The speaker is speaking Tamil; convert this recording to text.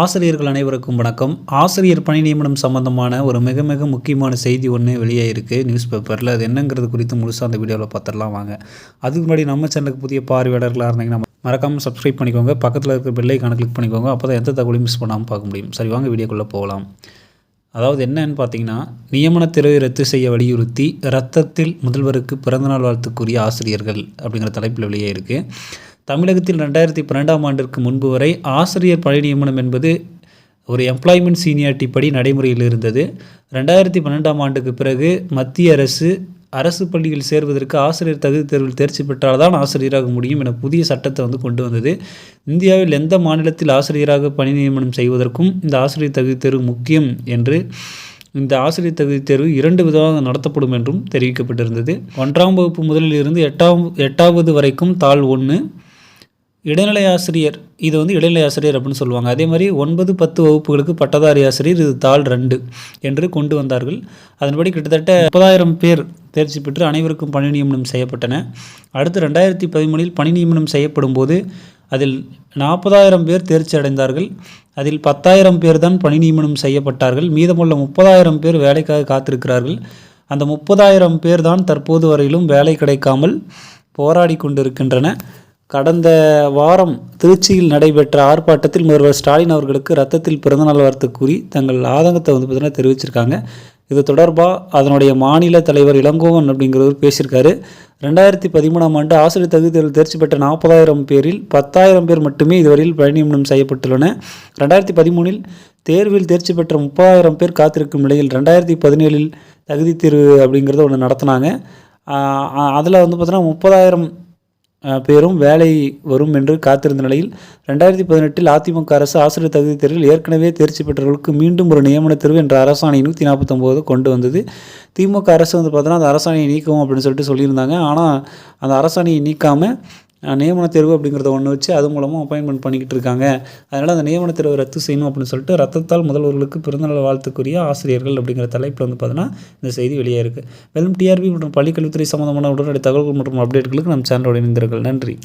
ஆசிரியர்கள் அனைவருக்கும் வணக்கம். ஆசிரியர் பணி நியமனம் சம்பந்தமான ஒரு மிக மிக முக்கியமான செய்தி ஒன்று வெளியே இருக்குது நியூஸ் பேப்பரில். அது என்னங்கிறது குறித்து முழுசாக அந்த வீடியோவில் பார்த்துடலாம் வாங்க. அதுக்கு முன்னாடி நம்ம சேனலுக்கு புதிய பார்வையாளர்களாக இருந்தீங்கன்னா மறக்காமல் சப்ஸ்கிரைப் பண்ணிக்கோங்க. பக்கத்தில் இருக்கிற பெல்லைக்கான கிளிக் பண்ணிக்கோங்க. அப்போ தான் எந்த தகவலையும் மிஸ் பண்ணாமல் பார்க்க முடியும். சரி வாங்க வீடியோக்குள்ளே போகலாம். அதாவது என்னன்னு பார்த்தீங்கன்னா நியமன தேர்வை ரத்து செய்ய வலியுறுத்தி ரத்தத்தில் முதல்வருக்கு பிறந்தநாள் வாழ்த்துக்குரிய ஆசிரியர்கள் அப்படிங்கிற தலைப்பில் வெளியே இருக்குது தமிழகத்தில் ரெண்டாயிரத்தி பன்னெண்டாம் ஆண்டிற்கு முன்பு வரை ஆசிரியர் பணி நியமனம் என்பது ஒரு எம்ப்ளாய்மெண்ட் சீனியாரிட்டி படி நடைமுறையில் இருந்தது. ரெண்டாயிரத்தி பன்னெண்டாம் ஆண்டுக்கு பிறகு மத்திய அரசு அரசு பள்ளியில் சேர்வதற்கு ஆசிரியர் தகுதி தேர்வில் தேர்ச்சி பெற்றால் தான் ஆசிரியராக முடியும் என புதிய சட்டத்தை வந்து கொண்டு வந்தது. இந்தியாவில் எந்த மாநிலத்தில் ஆசிரியராக பணி நியமனம் செய்வதற்கும் இந்த ஆசிரியர் தகுதி தேர்வு முக்கியம் என்று இந்த ஆசிரியர் தகுதி தேர்வு இரண்டு விதமாக நடத்தப்படும் என்றும் தெரிவிக்கப்பட்டிருந்தது. ஒன்றாம் வகுப்பு முதலில் இருந்து எட்டாம் எட்டாவது வரைக்கும் தாள் ஒன்று இடைநிலை ஆசிரியர் இது வந்து இடைநிலை ஆசிரியர் அப்படின்னு சொல்லுவாங்க. அதே மாதிரி ஒன்பது பத்து வகுப்புகளுக்கு பட்டதாரி ஆசிரியர் இது தாள் ரெண்டு என்று கொண்டு வந்தார்கள். அதன்படி கிட்டத்தட்ட முப்பதாயிரம் பேர் தேர்ச்சி பெற்று அனைவருக்கும் பணி நியமனம் செய்யப்பட்டன. அடுத்து ரெண்டாயிரத்தி பதிமூணில் பணி நியமனம் செய்யப்படும் போது அதில் நாற்பதாயிரம் பேர் தேர்ச்சி அடைந்தார்கள். அதில் பத்தாயிரம் பேர் தான் பணி நியமனம் செய்யப்பட்டார்கள். மீதமுள்ள முப்பதாயிரம் பேர் வேலைக்காக காத்திருக்கிறார்கள். அந்த முப்பதாயிரம் பேர் தான் தற்போது வரையிலும் வேலை கிடைக்காமல் போராடி கொண்டிருக்கின்றன. கடந்த வாரம் திருச்சியில் நடைபெற்ற ஆர்ப்பாட்டத்தில் முதல்வர் ஸ்டாலின் அவர்களுக்கு ரத்தத்தில் பிறந்தநாள் வாழ்த்து கூறி தங்கள் ஆதங்கத்தை வந்து பார்த்தீங்கன்னா தெரிவிச்சிருக்காங்க. இது தொடர்பாக அதனுடைய மாநில தலைவர் இளங்கோவன் அப்படிங்கிறவர் பேசியிருக்காரு. ரெண்டாயிரத்தி பதிமூணாம் ஆண்டு ஆசிரியர் தகுதி தேர்வில் தேர்ச்சி பெற்ற நாற்பதாயிரம் பேரில் பத்தாயிரம் பேர் மட்டுமே இதுவரையில் பணிநியமனம் செய்யப்பட்டுள்ளன. ரெண்டாயிரத்தி பதிமூணில் தேர்வில் தேர்ச்சி பெற்ற முப்பதாயிரம் பேர் காத்திருக்கும் நிலையில் ரெண்டாயிரத்தி பதினேழில் தகுதி தேர்வு அப்படிங்கிறத ஒன்று நடத்தினாங்க. அதில் வந்து பார்த்தோன்னா முப்பதாயிரம் பேரும் வேலை வரும் என்று காத்திருந்த நிலையில் ரெண்டாயிரத்தி பதினெட்டில் அதிமுக அரசு ஆசிரியர் தகுதி தேர்வில் ஏற்கனவே தேர்ச்சி பெற்றவர்களுக்கு மீண்டும் ஒரு நியமன தேர்வு என்ற அரசாணை நூற்றி நாற்பத்தொம்போது கொண்டு வந்தது. திமுக அரசு வந்து பார்த்தோன்னா அந்த அரசாணையை நீக்கவும் அப்படின்னு சொல்லிட்டு சொல்லியிருந்தாங்க. ஆனால் அந்த அரசாணையை நீக்காமல் நியமன தேர்வு அப்படிங்கிறத ஒன்று வச்சு அது மூலமாக அப்பாயின்மெண்ட் பண்ணிக்கிட்டு இருக்காங்க. அதனால் அந்த நியமன தேர்வை ரத்து செய்யணும் அப்படின்னு சொல்லிட்டு ரத்தத்தால் முதல்வர்களுக்கு பிறந்தநாள் வாழ்த்துக்குரிய ஆசிரியர்கள் அப்படிங்கிற தலைப்பில் வந்து பார்த்தீங்கன்னா இந்த செய்தி வெளியே இருக்குது மேலும் டிஆர்பி மற்றும் பள்ளிக்கல்வித்துறை சம்மந்தமான உடனடி தகவல்கள் மற்றும் அப்டேட்களுக்கு நம் சேனலோட இணைந்தீர்கள் நன்றி.